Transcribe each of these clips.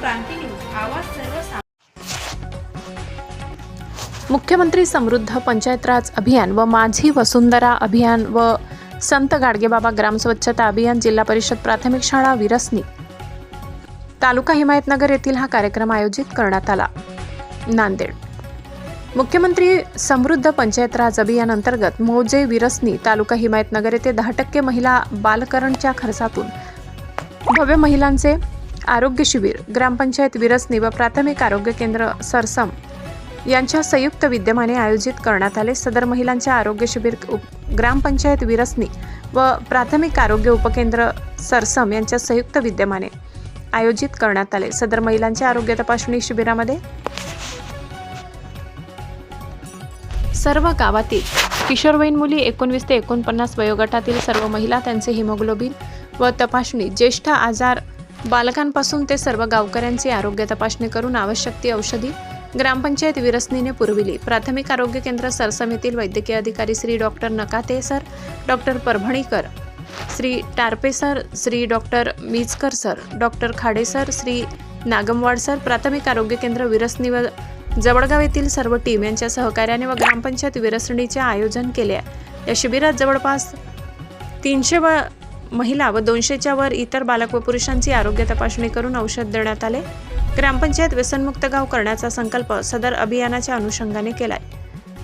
क्रांती news आवाज सर्व मुख्यमंत्री समृद्ध पंचायत राज अभियान व माझी वसुंधरा अभियान व संत गाडगेबाबा ग्राम स्वच्छता अभियान जिल्हा परिषद प्राथमिक शाळा विरसनी. तालुका हिमायतनगर येथील हा कार्यक्रम आयोजित करण्यात आला. नांदेड. मुख्यमंत्री समृद्ध पंचायत राज अभियान अंतर्गत मौजे विरसनी तालुका हिमायतनगर येथे दहा टक्के महिला बालकरणच्या खर्चातून भव्य महिलांचे आरोग्य शिबिर ग्रामपंचायत विरसनी व प्राथमिक आरोग्य केंद्र सरसम यांच्या संयुक्त विद्यमाने आयोजित करण्यात आले. सदर महिलांच्या आरोग्य शिबिर उप ग्रामपंचायत विरसनी व प्राथमिक आरोग्य उपकेंद्र सरसम यांच्या संयुक्त विद्यमाने आयोजित करण्यात आले. सदर महिलांच्या आरोग्य तपासणी शिबिरामध्ये सर्व गावातील किशोरवयीन मुली एकोणवीस ते एकोणपन्नास वयोगटातील सर्व महिला त्यांचे हिमोग्लोबिन व तपासणी ज्येष्ठ आजार बालकांपासून ते सर्व गावकऱ्यांची आरोग्य तपासणी करून आवश्यक ती औषधी ग्रामपंचायत विरसनीने पुरविली. प्राथमिक आरोग्य केंद्र सरसम येथील वैद्यकीय अधिकारी Shri doctor Nakate sir doctor Parbhanikar Shri Tarpe sir Shri doctor Mijkar sir doctor Khade sir Shri Nagamwad sir प्राथमिक आरोग्य केंद्र विरसनी व जवळगाव येथील सर्व टीम यांच्या सहकार्याने व ग्रामपंचायत विरसणीचे आयोजन केले या शिबिरात जवळपास तीनशे व महिला व दोनशेच्या वर इतर बालक व पुरुषांची आरोग्य तपासणी करून औषध देण्यात आले. ग्रामपंचायत व्यसनमुक्त गाव करण्याचा संकल्प सदर अभियानाच्या अनुषंगाने केलाय.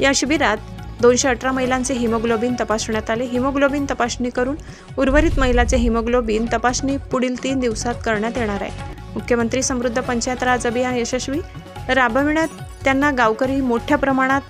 या शिबिरात दोनशे अठरा महिलांचे हिमोग्लोबिन तपासण्यात आले. हिमोग्लोबिन तपासणी करून उर्वरित महिलाचे हिमोग्लोबिन तपासणी पुढील तीन दिवसात करण्यात येणार आहे. मुख्यमंत्री समृद्ध पंचायत राज अभियान यशस्वी राबविण्यात त्यांना गावकरी मोठ्या प्रमाणात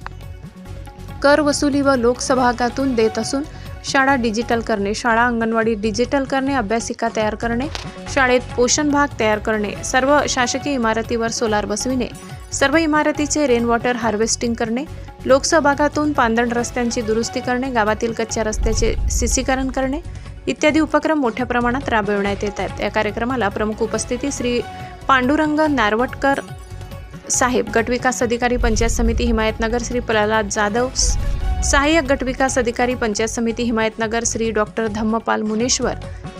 कर वसुली व लोकसहभागातून देत असून शाळा डिजिटल करणे शाळा अंगणवाडी डिजिटल करणे अभ्यासिका तयार करणे शाळेत पोषण भाग तयार करणे सर्व शासकीय इमारतीवर सोलार बसविणे सर्व इमारतीचे रेन वॉटर हार्वेस्टिंग करणे लोकसहभागातून पांदण रस्त्यांची दुरुस्ती करणे गावातील कच्च्या रस्त्याचे सिसीकरण करणे इत्यादी उपक्रम मोठ्या प्रमाणात राबविण्यात येत आहेत. या कार्यक्रमाला प्रमुख उपस्थिती श्री पांडुरंग नारवटकर साहेब गटविकास अधिकारी पंचायत समिती हिमायतनगर श्री प्रल्हाद जाधव सहाय्यक गटविकास अधिकारी पंचायत समिती हिमायतनगर श्री डॉक्टर धम्मपाल मुनेश्वर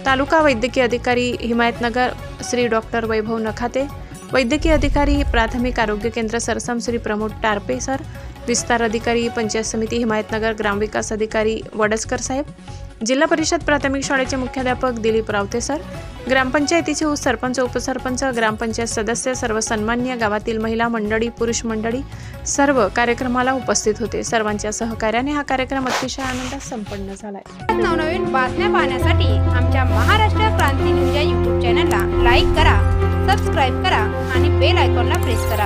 तालुका वैद्यकीय अधिकारी हिमायतनगर श्री डॉक्टर वैभव नखाते वैद्यकीय अधिकारी प्राथमिक आरोग्य केंद्र सरसम श्री प्रमोद टारपे सर विस्तार अधिकारी पंचायत समिती हिमायतनगर ग्रामविकास अधिकारी वडसकर साहेब जिल्हा परिषद प्राथमिक शाळेचे मुख्याध्यापक दिलीप रावते सर. ग्रामपंचायतीचे सरपंच उपसरपंच ग्रामपंचायत सदस्य सर्व सन्मान्य गावातील महिला मंडळी पुरुष मंडळी सर्व कार्यक्रमाला उपस्थित होते. सर्वांच्या सहकार्याने हा कार्यक्रम अतिशय आनंदात संपन्न झाला नवनवीन बातम्या पाहण्यासाठी आमच्या महाराष्ट्र क्रांती न्यूज या यूट्यूब चॅनलला लाईक करा सबस्क्राईब करा आणि बेल आयकॉनला प्रेस करा.